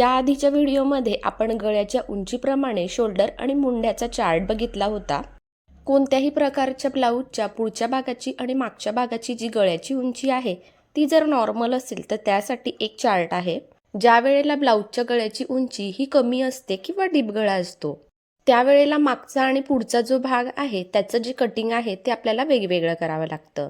या आधीच्या व्हिडिओमध्ये आपण गळ्याच्या उंचीप्रमाणे शोल्डर आणि मुंड्याचा चार्ट बघितला होता. कोणत्याही प्रकारच्या ब्लाऊजच्या पुढच्या भागाची आणि मागच्या भागाची जी गळ्याची उंची आहे ती जर नॉर्मल असेल तर त्यासाठी एक चार्ट आहे. ज्या वेळेला ब्लाऊजच्या गळ्याची उंची ही कमी असते किंवा डीप गळा असतो त्यावेळेला मागचा आणि पुढचा जो भाग आहे त्याचं जे कटिंग आहे ते आपल्याला वेगवेगळं करावं लागतं.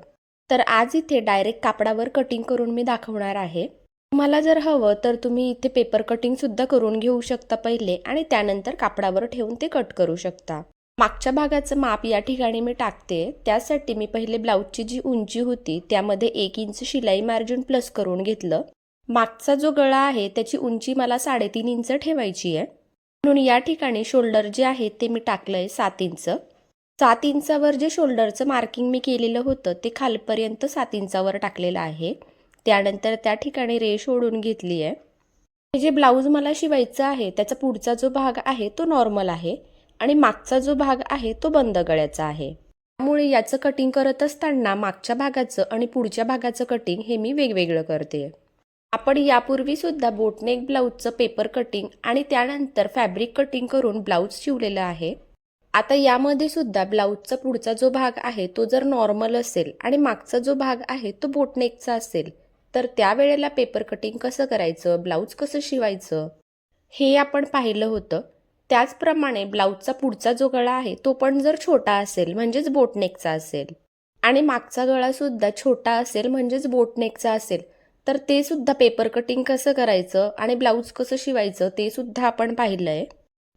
तर आज इथे डायरेक्ट कापडावर कटिंग करून मी दाखवणार आहे. तुम्हाला जर हवं तर तुम्ही इथे पेपर कटिंग सुद्धा करून घेऊ शकता पहिले आणि त्यानंतर कापडावर ठेवून ते कट करू शकता. मागच्या भागाचं माप या ठिकाणी मी टाकते. त्यासाठी मी पहिले ब्लाऊजची जी उंची होती त्यामध्ये एक इंच शिलाई मार्जिन प्लस करून घेतलं. मागचा जो गळा आहे त्याची उंची मला साडेतीन इंच ठेवायची आहे. म्हणून या ठिकाणी शोल्डर जे आहे ते मी टाकलंय सात इंच. सात इंचावर जे शोल्डरचं मार्किंग मी केलेलं होतं ते खालपर्यंत सात इंचावर टाकलेलं आहे. त्यानंतर त्या ठिकाणी रेष ओढून घेतली आहे. हे जे ब्लाऊज मला शिवायचं आहे त्याचा पुढचा जो भाग आहे तो नॉर्मल आहे आणि मागचा जो भाग आहे तो बंद गळ्याचा आहे. त्यामुळे याचं कटिंग करत असताना मागच्या भागाचं आणि पुढच्या भागाचं कटिंग हे मी वेगवेगळं करते. आपण यापूर्वी सुद्धा बोटनेक ब्लाऊजचं पेपर कटिंग आणि त्यानंतर फॅब्रिक कटिंग करून ब्लाऊज शिवलेलं आहे. आता यामध्ये सुद्धा ब्लाऊजचा पुढचा जो भाग आहे तो जर नॉर्मल असेल आणि मागचा जो भाग आहे तो बोटनेकचा असेल तर त्यावेळेला पेपर कटिंग कसं करायचं? ब्लाऊज कसं शिवायचं? हे आपण पाहिलं होतं. त्याचप्रमाणे ब्लाऊजचा पुढचा जो गळा आहे तो पण जर छोटा असेल म्हणजेच बोटनेकचा असेल. आणि मागचा गळासुद्धा छोटा असेल म्हणजेच बोटनेकचा असेल तर ते सुद्धा पेपर कटिंग कसं करायचं आणि ब्लाऊज कसं शिवायचं ते सुद्धा आपण पाहिलं आहे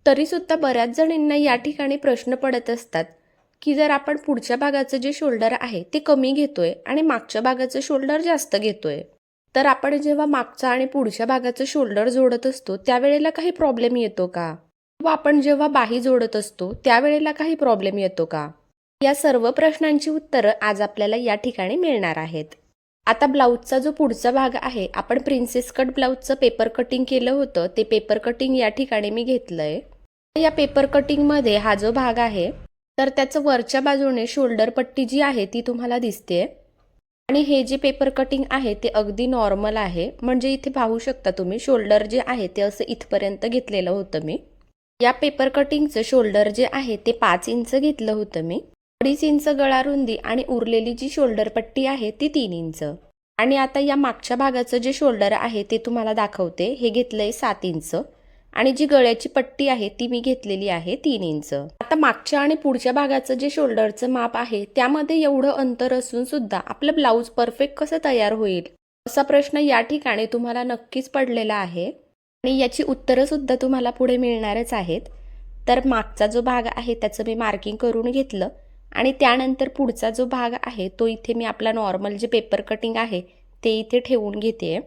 तरीसुद्धा बऱ्याच जणींना या ठिकाणी प्रश्न पडत असतात. की जर आपण पुढच्या भागाचं जे शोल्डर आहे ते कमी घेतोय आणि मागच्या भागाचं शोल्डर जास्त घेतोय तर आपण जेव्हा मागचा आणि पुढच्या भागाचं शोल्डर जोडत असतो त्यावेळेला काही प्रॉब्लेम येतो का? किंवा आपण जेव्हा बाही जोडत असतो त्यावेळेला काही प्रॉब्लेम येतो का? या सर्व प्रश्नांची उत्तरं आज आपल्याला या ठिकाणी मिळणार आहेत. आता ब्लाऊजचा जो पुढचा भाग आहे आपण प्रिन्सेस कट ब्लाऊजचं पेपर कटिंग केलं होतं ते पेपर कटिंग या ठिकाणी मी घेतलंय. या पेपर कटिंगमध्ये हा जो भाग आहे तर त्याचं वरच्या बाजूने शोल्डर पट्टी जी आहे ती तुम्हाला दिसते. आणि हे जे पेपर कटिंग आहे ते अगदी नॉर्मल आहे. म्हणजे इथे पाहू शकता तुम्ही शोल्डर जे आहे ते असं इथपर्यंत घेतलेलं होतं मी. या पेपर कटिंगचं शोल्डर जे आहे ते पाच इंच घेतलं होतं मी. अडीच इंच गळा रुंदी आणि उरलेली जी शोल्डर पट्टी आहे ती तीन इंच. आणि आता या मागच्या भागाचं जे शोल्डर आहे ते तुम्हाला दाखवते. हे घेतलंय सात इंच. आणि जी गळ्याची पट्टी आहे ती मी घेतलेली आहे तीन इंच. आता मागच्या आणि पुढच्या भागाचं जे शोल्डरचं माप आहे त्यामध्ये एवढं अंतर असून सुद्धा आपलं ब्लाऊज परफेक्ट कसं तयार होईल? असा प्रश्न या ठिकाणी तुम्हाला नक्कीच पडलेला आहे. आणि याची उत्तरं सुद्धा तुम्हाला पुढे मिळणारच आहेत. तर मागचा जो भाग आहे त्याचं मी मार्किंग करून घेतलं. आणि त्यानंतर पुढचा जो भाग आहे तो इथे मी आपला नॉर्मल जे पेपर कटिंग आहे ते इथे ठेवून घेते.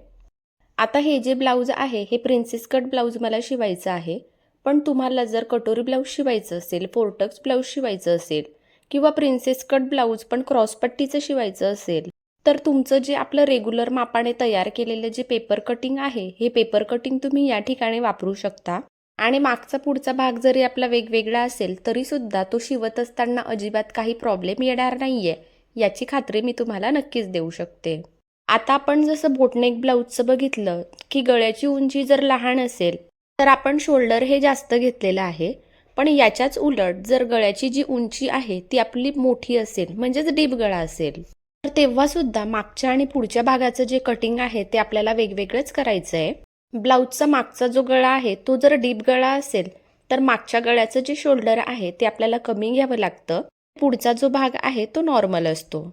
आता हे जे ब्लाऊज आहे हे प्रिन्सेस कट ब्लाऊज मला शिवायचं आहे. पण तुम्हाला जर कटोरी ब्लाऊज शिवायचं असेल फोर्टक्स ब्लाऊज शिवायचं असेल किंवा प्रिन्सेस कट ब्लाऊज पण क्रॉसपट्टीचं शिवायचं असेल तर तुमचं जे आपलं रेग्युलर मापाने तयार केलेलं जे पेपर कटिंग आहे हे पेपर कटिंग तुम्ही या ठिकाणी वापरू शकता. आणि मागचा पुढचा भाग जरी आपला वेगवेगळा असेल तरी सुद्धा तो शिवत असताना अजिबात काही प्रॉब्लेम येणार नाहीये. याची खात्री मी तुम्हाला नक्कीच देऊ शकते. आता आपण जसं बोटनेक ब्लाऊजचं बघितलं की गळ्याची उंची जर लहान असेल तर आपण शोल्डर हे जास्त घेतलेलं आहे. पण याच्याच उलट जर गळ्याची जी उंची आहे ती आपली मोठी असेल म्हणजेच डीप गळा असेल तर तेव्हा सुद्धा मागच्या आणि पुढच्या भागाचं जे कटिंग आहे ते आपल्याला वेगवेगळंच करायचं आहे ब्लाऊजचा मागचा जो गळा आहे तो जर डीप गळा असेल तर मागच्या गळ्याचं जे शोल्डर आहे ते आपल्याला कमी घ्यावं लागतं. पुढचा जो भाग आहे तो नॉर्मल असतो.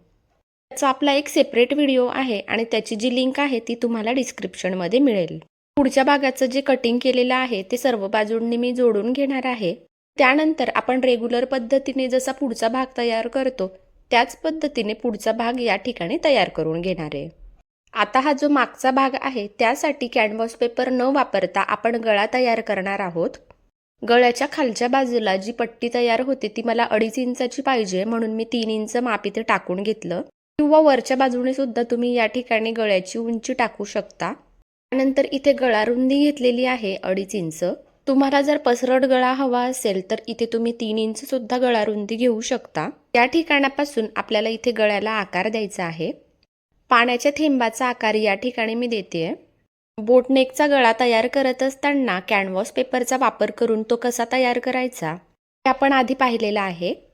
त्याचा आपला एक सेपरेट व्हिडिओ आहे आणि त्याची जी लिंक आहे ती तुम्हाला डिस्क्रिप्शनमध्ये मिळेल. पुढच्या भागाचं जे कटिंग केलेलं आहे ते सर्व बाजूंनी मी जोडून घेणार आहे. त्यानंतर आपण रेग्युलर पद्धतीने जसा पुढचा भाग तयार करतो त्याच पद्धतीने पुढचा भाग या ठिकाणी तयार करून घेणार आहे. आता हा जो मागचा भाग आहे त्यासाठी कॅनव्हास पेपर न वापरता आपण गळा तयार करणार आहोत. गळ्याच्या खालच्या बाजूला जी पट्टी तयार होते ती मला अडीच इंचाची पाहिजे म्हणून मी तीन इंच माप इथे टाकून घेतलं. किंवा वरच्या बाजूने सुद्धा तुम्ही या ठिकाणी गळ्याची उंची टाकू शकता. त्यानंतर इथे गळा रुंदी घेतलेली आहे अडीच इंच. तुम्हाला जर पसरट गळा हवा असेल तर इथे तुम्ही तीन इंच सुद्धा गळा रुंदी घेऊ शकता. या ठिकाणापासून आपल्याला इथे गळ्याला आकार द्यायचा आहे. पाण्याच्या थेंबाचा आकार या ठिकाणी मी देते. बोटनेकचा गळा तयार करत असताना कॅनव्हॉस पेपरचा वापर करून तो कसा तयार करायचा? हे आपण आधी पाहिलेला आहे.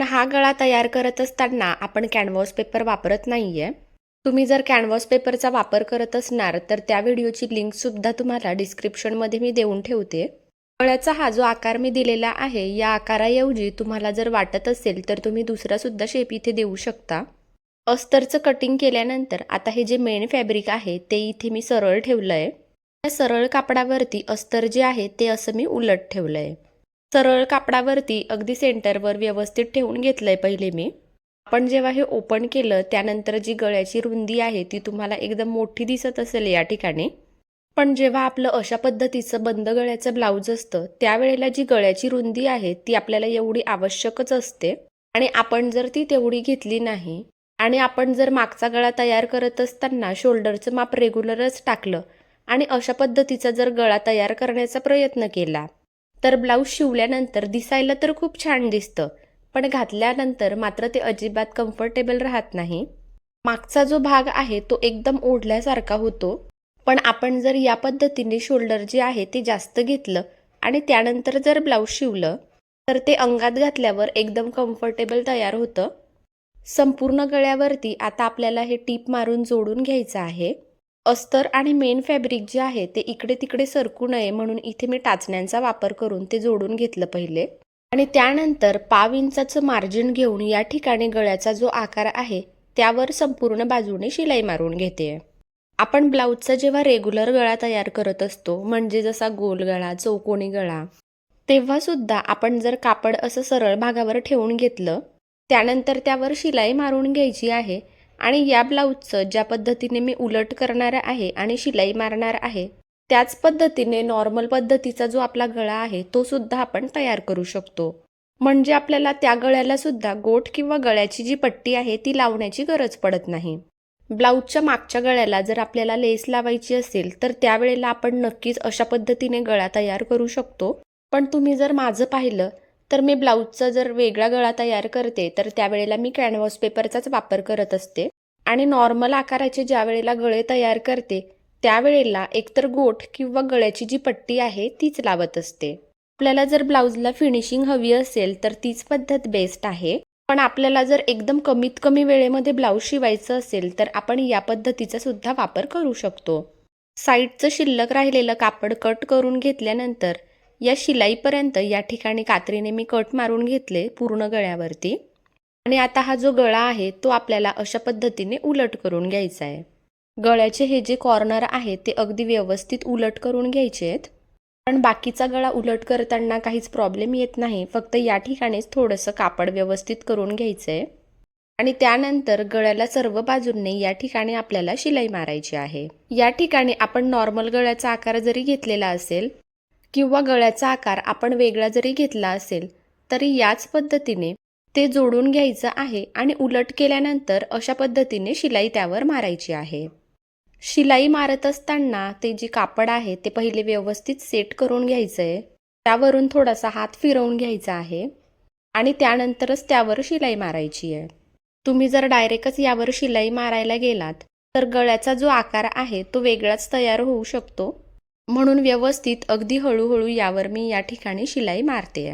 हा गळा तयार करत असताना आपण कॅनव्हास पेपर वापरत नाहीये. तुम्ही जर कॅनव्हास पेपरचा वापर करत असणार तर त्या व्हिडिओची लिंकसुद्धा तुम्हाला डिस्क्रिप्शनमध्ये मी देऊन ठेवते. गळ्याचा हा जो आकार मी दिलेला आहे या आकाराऐवजी तुम्हाला जर वाटत असेल तर तुम्ही दुसरा सुद्धा शेप इथे देऊ शकता. अस्तरचं कटिंग केल्यानंतर आता हे जे मेन फॅब्रिक आहे ते इथे मी सरळ ठेवलं आहे त्या सरळ कापडावरती अस्तर जे आहे ते असं मी उलट ठेवलं आहे सरळ कापडावरती अगदी सेंटरवर व्यवस्थित ठेवून घेतलं आहे पहिले मी. आपण जेव्हा हे ओपन केलं त्यानंतर जी गळ्याची रुंदी आहे ती तुम्हाला एकदम मोठी दिसत असेल या ठिकाणी. पण जेव्हा आपलं अशा पद्धतीचं बंद गळ्याचं ब्लाऊज असतं त्यावेळेला जी गळ्याची रुंदी आहे ती आपल्याला एवढी आवश्यकच असते. आणि आपण जर ती तेवढी घेतली नाही आणि आपण जर मागचा गळा तयार करत असताना शोल्डरचं माप रेग्युलरच टाकलं आणि अशा पद्धतीचा जर गळा तयार करण्याचा प्रयत्न केला तर ब्लाऊज शिवल्यानंतर दिसायला तर खूप छान दिसतं पण घातल्यानंतर मात्र ते अजिबात कम्फर्टेबल राहत नाही. मागचा जो भाग आहे तो एकदम ओढल्यासारखा होतो पण आपण जर या पद्धतीने शोल्डर जे आहे ते जास्त घेतलं आणि त्यानंतर जर ब्लाऊज शिवलं तर ते अंगात घातल्यावर एकदम कम्फर्टेबल तयार होतं. संपूर्ण गळ्यावरती आता आपल्याला हे टीप मारून जोडून घ्यायचं आहे. अस्तर आणि मेन फॅब्रिक जे आहे ते इकडे तिकडे सरकू नये म्हणून इथे मी टाचण्यांचा वापर करून ते जोडून घेतलं पहिले. आणि त्यानंतर पाव इंचाचं मार्जिन घेऊन या ठिकाणी गळ्याचा जो आकार आहे त्यावर संपूर्ण बाजूने शिलाई मारून घेते. आपण ब्लाऊजचा जेव्हा रेग्युलर गळा तयार करत असतो म्हणजे जसा गोल गळा चौकोनी गळा तेव्हा सुद्धा आपण जर कापड असं सरळ भागावर ठेवून घेतलं त्यानंतर त्यावर शिलाई मारून घ्यायची आहे आणि या ब्लाऊजचं ज्या पद्धतीने मी उलट करणार आहे आणि शिलाई मारणार आहे त्याच पद्धतीने नॉर्मल पद्धतीचा जो आपला गळा आहे तो सुद्धा आपण तयार करू शकतो. म्हणजे आपल्याला त्या गळ्याला सुद्धा गोठ किंवा गळ्याची जी पट्टी आहे ती लावण्याची गरज पडत नाही. ब्लाऊजच्या मागच्या गळ्याला जर आपल्याला लेस लावायची असेल तर त्यावेळेला आपण नक्कीच अशा पद्धतीने गळा तयार करू शकतो. पण तुम्ही जर माझं पाहिलं तर मी ब्लाऊजचा जर वेगळा गळा तयार करते तर त्यावेळेला मी कॅनव्हास पेपरचाच वापर करत असते. आणि नॉर्मल आकाराचे ज्या वेळेला गळे तयार करते त्यावेळेला एकतर गोठ किंवा गळ्याची जी पट्टी आहे तीच लावत असते. आपल्याला जर ब्लाऊजला फिनिशिंग हवी असेल तर तीच पद्धत बेस्ट आहे. पण आपल्याला जर एकदम कमीत कमी वेळेमध्ये ब्लाऊज शिवायचं असेल तर आपण या पद्धतीचा सुद्धा वापर करू शकतो. साईडचं शिल्लक राहिलेलं कापड कट करून घेतल्यानंतर या शिलाईपर्यंत या ठिकाणी कात्रीने मी कट मारून घेतले पूर्ण गळ्यावरती. आणि आता हा जो गळा आहे तो आपल्याला अशा पद्धतीने उलट करून घ्यायचा आहे. गळ्याचे हे जे कॉर्नर आहे ते अगदी व्यवस्थित उलट करून घ्यायचे आहेत. पण बाकीचा गळा उलट करताना काहीच प्रॉब्लेम येत नाही. फक्त या ठिकाणीच थोडंसं कापड व्यवस्थित करून घ्यायचं आहे. आणि त्यानंतर गळ्याला सर्व बाजूंनी या ठिकाणी आपल्याला शिलाई मारायची आहे. या ठिकाणी आपण नॉर्मल गळ्याचा आकार जरी घेतलेला असेल किंवा गळ्याचा आकार आपण वेगळा जरी घेतला असेल तरी याच पद्धतीने ते जोडून घ्यायचं आहे आणि उलट केल्यानंतर अशा पद्धतीने शिलाई त्यावर मारायची आहे. शिलाई मारत असताना ते जे कापड आहे ते पहिले व्यवस्थित सेट करून घ्यायचं आहे त्यावरून थोडासा हात फिरवून घ्यायचा आहे आणि त्यानंतरच त्यावर शिलाई मारायची आहे. तुम्ही जर डायरेक्टच यावर शिलाई मारायला गेलात तर गळ्याचा जो आकार आहे तो वेगळाच तयार होऊ शकतो. म्हणून व्यवस्थित अगदी हळूहळू यावर मी या ठिकाणी शिलाई मारते.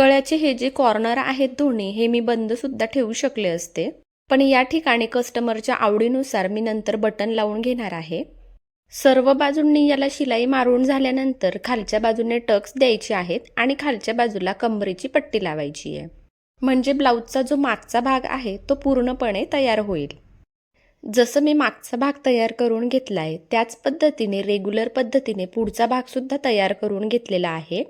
गळ्याचे हे जे कॉर्नर आहेत दोन्ही हे मी बंद सुद्धा ठेवू शकले असते. पण या ठिकाणी कस्टमरच्या आवडीनुसार मी नंतर बटन लावून घेणार आहे. सर्व बाजूंनी याला शिलाई मारून झाल्यानंतर खालच्या बाजूने टक्स द्यायचे आहेत आणि खालच्या बाजूला कंबरीची पट्टी लावायची आहे. म्हणजे ब्लाऊजचा जो मागचा भाग आहे तो पूर्णपणे तयार होईल. जसं मी मागचा भाग तयार करून घेतला आहे त्याच पद्धतीने रेग्युलर पद्धतीने पुढचा भागसुद्धा तयार करून घेतलेला आहे.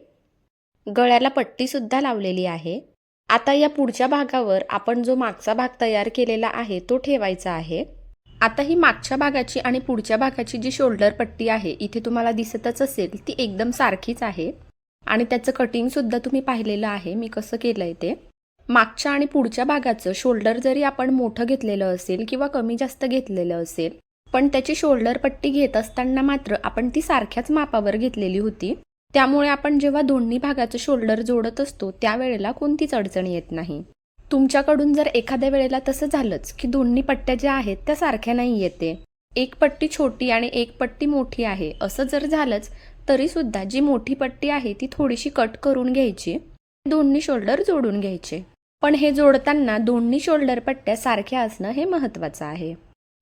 गळ्याला पट्टीसुद्धा लावलेली आहे. आता या पुढच्या भागावर आपण जो मागचा भाग तयार केलेला आहे तो ठेवायचा आहे. आता ही मागच्या भागाची आणि पुढच्या भागाची जी शोल्डर पट्टी आहे इथे तुम्हाला दिसतच असेल ती एकदम सारखीच आहे. आणि त्याचं कटिंगसुद्धा तुम्ही पाहिलेलं आहे मी कसं केलं आहे ते. मागच्या आणि पुढच्या भागाचं शोल्डर जरी आपण मोठं घेतलेलं असेल किंवा कमी जास्त घेतलेलं असेल पण त्याची शोल्डर पट्टी घेत असताना मात्र आपण ती सारख्याच मापावर घेतलेली होती. त्यामुळे आपण जेव्हा दोन्ही भागाचं शोल्डर जोडत असतो त्यावेळेला कोणतीच अडचण येत नाही. तुमच्याकडून जर एखाद्या वेळेला तसं झालंच की दोन्ही पट्ट्या ज्या आहेत त्या सारख्या नाही येते. एक पट्टी छोटी आणि एक पट्टी मोठी आहे. असं जर झालंच तरीसुद्धा जी मोठी पट्टी आहे ती थोडीशी कट करून घ्यायची. दोन्ही शोल्डर जोडून घ्यायचे. पण हे जोडताना दोन्ही शोल्डर पट्ट्या सारख्या असणं हे महत्त्वाचं आहे.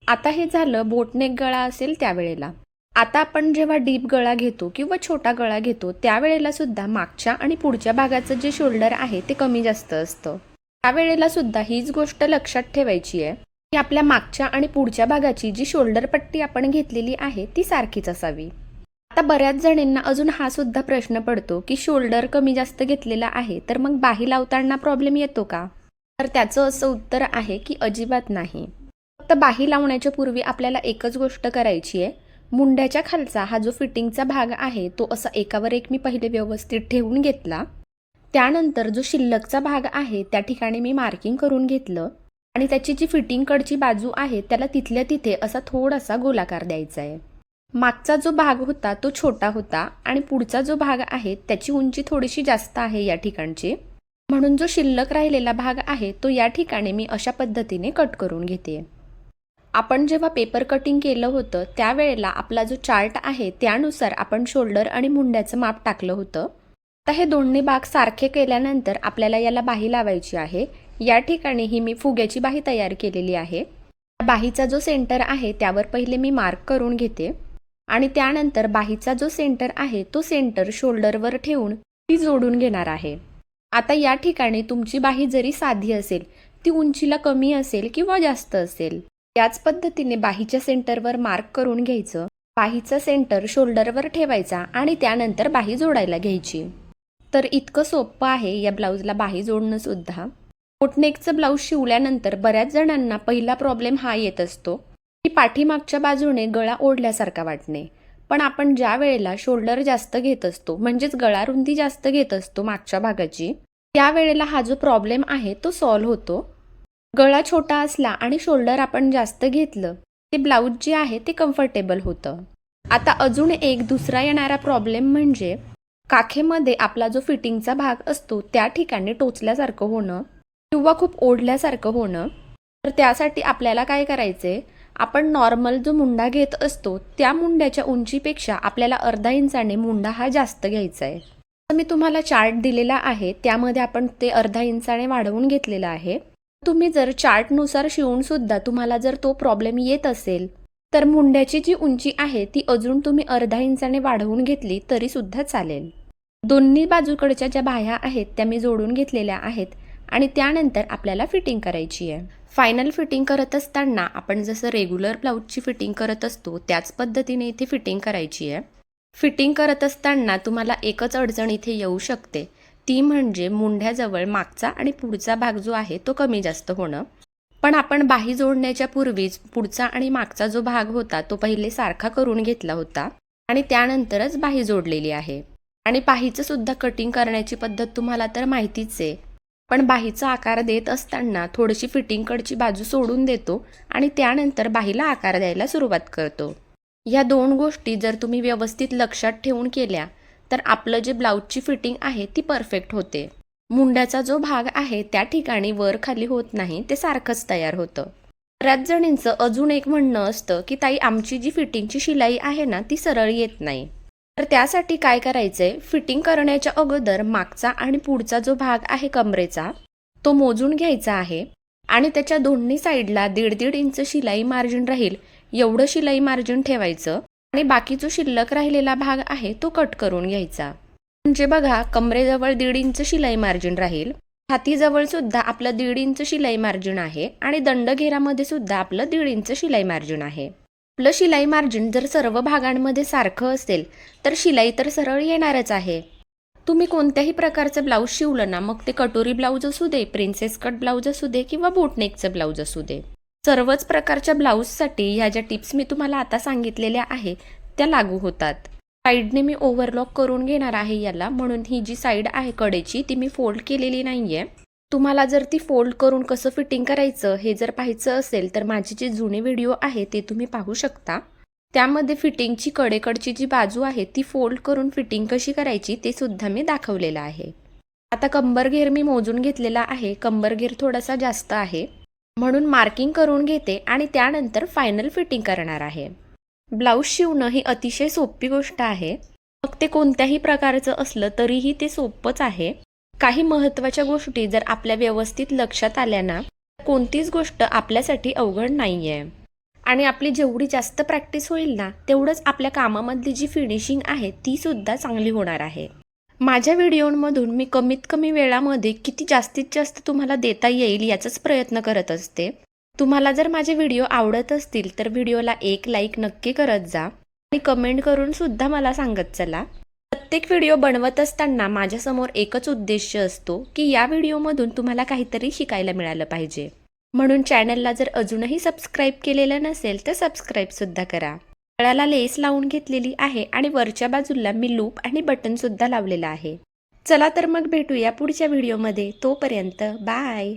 आता हे झालं बोटनेक गळा असेल त्यावेळेला. आता आपण जेव्हा डीप गळा घेतो किंवा छोटा गळा घेतो त्यावेळेला सुद्धा मागच्या आणि पुढच्या भागाचं जे शोल्डर आहे ते कमी जास्त असतं. त्यावेळेला सुद्धा हीच गोष्ट लक्षात ठेवायची आहे की आपल्या मागच्या आणि पुढच्या भागाची जी शोल्डर पट्टी आपण घेतलेली आहे ती सारखीच असावी. आता बऱ्याच जणींना अजून हा सुद्धा प्रश्न पडतो की शोल्डर कमी जास्त घेतलेला आहे तर मग बाही लावताना प्रॉब्लेम येतो का? तर त्याचं असं उत्तर आहे की अजिबात नाही. फक्त बाही लावण्याच्या पूर्वी आपल्याला एकच गोष्ट करायची आहे. मुंड्याच्या खालचा हा जो फिटिंगचा भाग आहे तो असा एकावर एक मी पहिले व्यवस्थित ठेवून घेतला. त्यानंतर जो शिल्लकचा भाग आहे त्या ठिकाणी मी मार्किंग करून घेतलं. आणि त्याची जी फिटिंगकडची बाजू आहे त्याला तिथल्या तिथे असा थोडासा गोलाकार द्यायचा आहे. मागचा जो भाग होता तो छोटा होता आणि पुढचा जो भाग आहे त्याची उंची थोडीशी जास्त आहे या ठिकाणची. म्हणून जो शिल्लक राहिलेला भाग आहे तो या ठिकाणी मी अशा पद्धतीने कट करून घेते. आपण जेव्हा पेपर कटिंग केलं होतं त्यावेळेला आपला जो चार्ट आहे त्यानुसार आपण शोल्डर आणि मुंड्याचं माप टाकलं होतं. आता हे दोन्ही भाग सारखे केल्यानंतर आपल्याला याला बाही लावायची आहे. या ठिकाणी ही मी फुग्याची बाही तयार केलेली आहे. बाहीचा जो सेंटर आहे त्यावर पहिले मी मार्क करून घेते. आणि त्यानंतर बाहीचा जो सेंटर आहे तो सेंटर शोल्डरवर ठेवून ती जोडून घेणार आहे. आता या ठिकाणी तुमची बाही जरी साधी असेल ती उंचीला कमी असेल किंवा जास्त असेल त्याच पद्धतीने बाहीच्या सेंटरवर मार्क करून घ्यायचं बाहीचा सेंटर शोल्डरवर ठेवायचा आणि त्यानंतर बाही जोडायला घ्यायची. तर इतकं सोपं आहे या ब्लाऊजला बाही जोडणं सुद्धा. कोटनेकचं ब्लाऊज शिवल्यानंतर बऱ्याच जणांना पहिला प्रॉब्लेम हा येत असतो की पाठीमागच्या बाजूने गळा ओढल्यासारखा वाटणे. पण आपण ज्या वेळेला शोल्डर जास्त घेत असतो म्हणजेच गळा रुंदी जास्त घेत असतो मागच्या भागाची त्यावेळेला हा जो प्रॉब्लेम आहे तो सॉल्व्ह होतो. गळा छोटा असला आणि शोल्डर आपण जास्त घेतलं ते ब्लाऊज जे आहे ते कम्फर्टेबल होतं. आता अजून एक दुसरा येणारा प्रॉब्लेम म्हणजे काखेमध्ये आपला जो फिटिंगचा भाग असतो त्या ठिकाणी टोचल्यासारखं होणं किंवा खूप ओढल्यासारखं होणं. तर त्यासाठी आपल्याला काय करायचे आपण नॉर्मल जो मुंडा घेत असतो त्या मुंड्याच्या उंचीपेक्षा आपल्याला अर्धा इंचाने मुंडा हा जास्त घ्यायचा आहे. तर मी तुम्हाला चार्ट दिलेला आहे त्यामध्ये आपण ते अर्धा इंचाने वाढवून घेतलेला आहे. तुम्ही जर चार्टनुसार शिवून सुद्धा तुम्हाला जर तो प्रॉब्लेम येत असेल तर मुंड्याची जी उंची आहे ती अजून तुम्ही अर्धा इंचाने वाढवून घेतली तरी सुद्धा चालेल. दोन्ही बाजूकडच्या ज्या बाह्या आहेत त्या मी जोडून घेतलेल्या आहेत आणि त्यानंतर आपल्याला फिटिंग करायची आहे. फायनल फिटिंग करत असताना आपण जसं रेग्युलर ब्लाऊजची फिटिंग करत असतो त्याच पद्धतीने इथे फिटिंग करायची आहे. फिटिंग करत असताना तुम्हाला एकच अडचण इथे येऊ शकते. ती म्हणजे मुंढ्याजवळ मागचा आणि पुढचा भाग जो आहे तो कमी जास्त होणं. पण आपण बाही जोडण्याच्या पूर्वीच पुढचा आणि मागचा जो भाग होता तो पहिले सारखा करून घेतला होता आणि त्यानंतरच बाही जोडलेली आहे. आणि पाहीचं सुद्धा कटिंग करण्याची पद्धत तुम्हाला तर माहितीच आहे. पण बाहीचा आकार देत असताना थोडीशी फिटिंगकडची बाजू सोडून देतो आणि त्यानंतर बाहीला आकार द्यायला सुरुवात करतो. या दोन गोष्टी जर तुम्ही व्यवस्थित लक्षात ठेवून केल्या तर आपलं जे ब्लाऊजची फिटिंग आहे ती परफेक्ट होते. मुंड्याचा जो भाग आहे त्या ठिकाणी वर खाली होत नाही ते सारखंच तयार होतं. बऱ्याच जणींचं अजून एक म्हणणं असतं की ताई आमची जी फिटिंगची शिलाई आहे ना ती सरळ येत नाही. तर त्यासाठी काय करायचंय? फिटिंग करण्याच्या अगोदर मागचा आणि पुढचा जो भाग आहे कमरेचा तो मोजून घ्यायचा आहे आणि त्याच्या दोन्ही साईडला दीड दीड इंच शिलाई मार्जिन राहील. एवढं शिलाई मार्जिन ठेवायचं आणि बाकी जो शिल्लक राहिलेला भाग आहे तो कट करून घ्यायचा. म्हणजे बघा कमरेजवळ दीड इंच शिलाई मार्जिन राहील. छातीजवळ सुद्धा आपलं दीड इंच शिलाई मार्जिन आहे आणि दंडघेरामध्ये सुद्धा आपलं दीड इंच शिलाई मार्जिन आहे. आपलं शिलाई मार्जिन जर सर्व भागांमध्ये सारखं असेल तर शिलाई तर सरळ येणारच आहे. तुम्ही कोणत्याही प्रकारचं ब्लाऊज शिवलं ना मग ते कटोरी ब्लाऊज असू दे प्रिन्सेस कट ब्लाऊज असू दे किंवा बोटनेकचं ब्लाऊज असू दे. सर्वच प्रकारच्या ब्लाऊजसाठी ह्या ज्या टिप्स मी तुम्हाला आता सांगितलेल्या आहे त्या लागू होतात. साईडने मी ओव्हरलॉक करून घेणार आहे याला म्हणून ही जी साईड आहे कडेची ती मी फोल्ड केलेली नाही आहे तुम्हाला जर ती फोल्ड करून कसं फिटिंग करायचं हे जर पाहायचं असेल तर माझे जे जुने व्हिडिओ आहे ते तुम्ही पाहू शकता. त्यामध्ये फिटिंगची कडेकडची जी बाजू आहे ती फोल्ड करून फिटिंग कशी करायची ते सुद्धा मी दाखवलेलं आहे. आता कंबर घेर मी मोजून घेतलेला आहे. कंबर घेर थोडासा जास्त आहे. म्हणून मार्किंग करून घेते आणि त्यानंतर फायनल फिटिंग करणार आहे. ब्लाऊज शिवणं ही अतिशय सोपी गोष्ट आहे. मग ते कोणत्याही प्रकारचं असलं तरीही ते सोपंच आहे. काही महत्त्वाच्या गोष्टी जर आपल्या व्यवस्थित लक्षात आल्या ना कोणतीच गोष्ट आपल्यासाठी अवघड नाही आहे आणि आपली जेवढी जास्त प्रॅक्टिस होईल ना तेवढंच आपल्या कामामधली जी फिनिशिंग आहे ती सुद्धा चांगली होणार आहे. माझ्या व्हिडिओमधून मी कमीत कमी वेळामध्ये किती जास्तीत जास्त तुम्हाला देता येईल याचाच प्रयत्न करत असते. तुम्हाला जर माझे व्हिडिओ आवडत असतील तर व्हिडिओला एक लाईक नक्की करत जा. आणि कमेंट करून सुद्धा मला सांगत चला. प्रत्येक व्हिडिओ बनवत असताना माझ्यासमोर एकच उद्देश असतो की या व्हिडिओमधून तुम्हाला काहीतरी शिकायला मिळालं पाहिजे. म्हणून चॅनलला जर अजूनही सबस्क्राईब केलेलं नसेल तर सबस्क्राईबसुद्धा करा. गळ्याला लेस लावून घेतलेली आहे आणि वरच्या बाजूला मी लूप आणि बटनसुद्धा लावलेलं आहे. चला तर मग भेटूया पुढच्या व्हिडिओमध्ये. तोपर्यंत बाय.